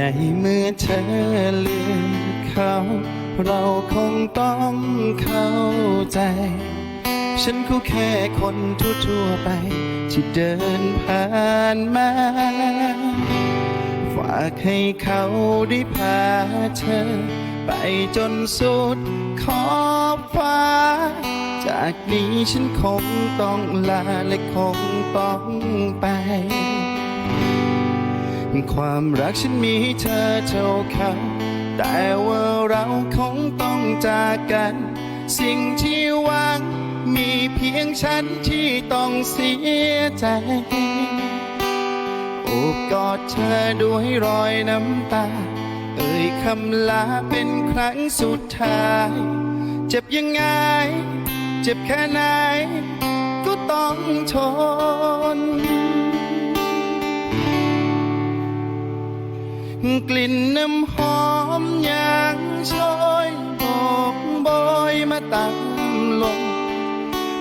ในเมื่อเธอเลือกเขา เราคงต้องเข้าใจ ฉันก็แค่คนทั่วๆไป ที่เดินผ่านมา ฝากให้เขาได้พาเธอ ไปจนสุดขอบฟ้า จากนี้ฉันคงต้องลาและคงต้องไป ความรักฉันมีให้เธอเท่าเขาแต่ว่าเราคงต้องจากกัน สิ่งที่หวังมีเพียงฉันที่ต้องเสียใจโอบกอดเธอด้วยรอยน้ำตา เอ่ยคำลาเป็นครั้งสุดท้าย เจ็บยังไง เจ็บแค่ไหน ก็ต้องทน กลิ่นน้ำหอม